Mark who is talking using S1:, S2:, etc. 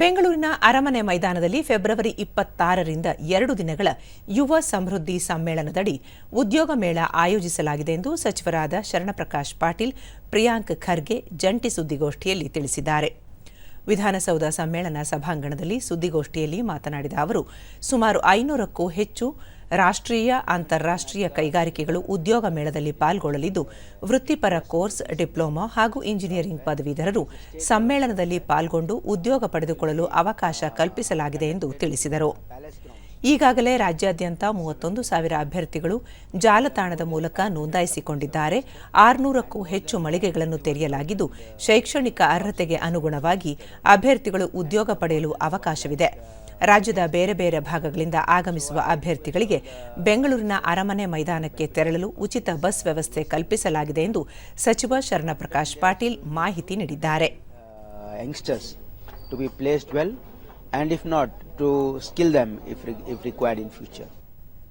S1: ಬೆಂಗಳೂರಿನ ಅರಮನೆ ಮೈದಾನದಲ್ಲಿ ಫೆಬ್ರವರಿ ಇಪ್ಪತ್ತಾರರಿಂದ ಎರಡು ದಿನಗಳ ಯುವ ಸಮೃದ್ಧಿ ಸಮ್ಮೇಳನದಡಿ ಉದ್ಯೋಗ ಮೇಳ ಆಯೋಜಿಸಲಾಗಿದೆ ಎಂದು ಸಚಿವರಾದ ಶರಣಪ್ರಕಾಶ್ ಪಾಟೀಲ್, ಪ್ರಿಯಾಂಕ್ ಖರ್ಗೆ ಜಂಟಿ ಸುದ್ದಿಗೋಷ್ಠಿಯಲ್ಲಿ ತಿಳಿಸಿದ್ದಾರೆ. ವಿಧಾನಸೌಧ ಸಮ್ಮೇಳನ ಸಭಾಂಗಣದಲ್ಲಿ ಸುದ್ದಿಗೋಷ್ಠಿಯಲ್ಲಿ ಮಾತನಾಡಿದ ಅವರು, ಸುಮಾರು ಐನೂರಕ್ಕೂ ಹೆಚ್ಚು ರಾಷ್ಟ್ರೀಯ, ಅಂತಾರಾಷ್ಟ್ರೀಯ ಕೈಗಾರಿಕೆಗಳು ಉದ್ಯೋಗ ಮೇಳದಲ್ಲಿ ಪಾಲ್ಗೊಳ್ಳಲಿದ್ದು, ವೃತ್ತಿಪರ ಕೋರ್ಸ್, ಡಿಪ್ಲೊಮಾ ಹಾಗೂ ಇಂಜಿನಿಯರಿಂಗ್ ಪದವೀಧರರು ಸಮ್ಮೇಳನದಲ್ಲಿ ಪಾಲ್ಗೊಂಡು ಉದ್ಯೋಗ ಪಡೆದುಕೊಳ್ಳಲು ಅವಕಾಶ ಕಲ್ಪಿಸಲಾಗಿದೆ ಎಂದು ತಿಳಿಸಿದರು. ಈಗಾಗಲೇ ರಾಜ್ಯಾದ್ಯಂತ ಮೂವತ್ತೊಂದು ಸಾವಿರ ಅಭ್ಯರ್ಥಿಗಳು ಜಾಲತಾಣದ ಮೂಲಕ ನೋಂದಾಯಿಸಿಕೊಂಡಿದ್ದಾರೆ. ಆರುನೂರಕ್ಕೂ ಹೆಚ್ಚು ಮಳಿಗೆಗಳನ್ನು ತೆರೆಯಲಾಗಿದ್ದು, ಶೈಕ್ಷಣಿಕ ಅರ್ಹತೆಗೆ ಅನುಗುಣವಾಗಿ ಅಭ್ಯರ್ಥಿಗಳು ಉದ್ಯೋಗ ಪಡೆಯಲು ಅವಕಾಶವಿದೆ. ರಾಜ್ಯದ ಬೇರೆ ಬೇರೆ ಭಾಗಗಳಿಂದ ಆಗಮಿಸುವ ಅಭ್ಯರ್ಥಿಗಳಿಗೆ ಬೆಂಗಳೂರಿನ ಅರಮನೆ ಮೈದಾನಕ್ಕೆ ತೆರಳಲು ಉಚಿತ ಬಸ್ ವ್ಯವಸ್ಥೆ ಕಲ್ಪಿಸಲಾಗಿದೆ ಎಂದು ಸಚಿವ ಶರಣಪ್ರಕಾಶ್ ಪಾಟೀಲ್ ಮಾಹಿತಿ ನೀಡಿದ್ದಾರೆ.
S2: Youngsters to be placed well and if not to skill them if if required in future.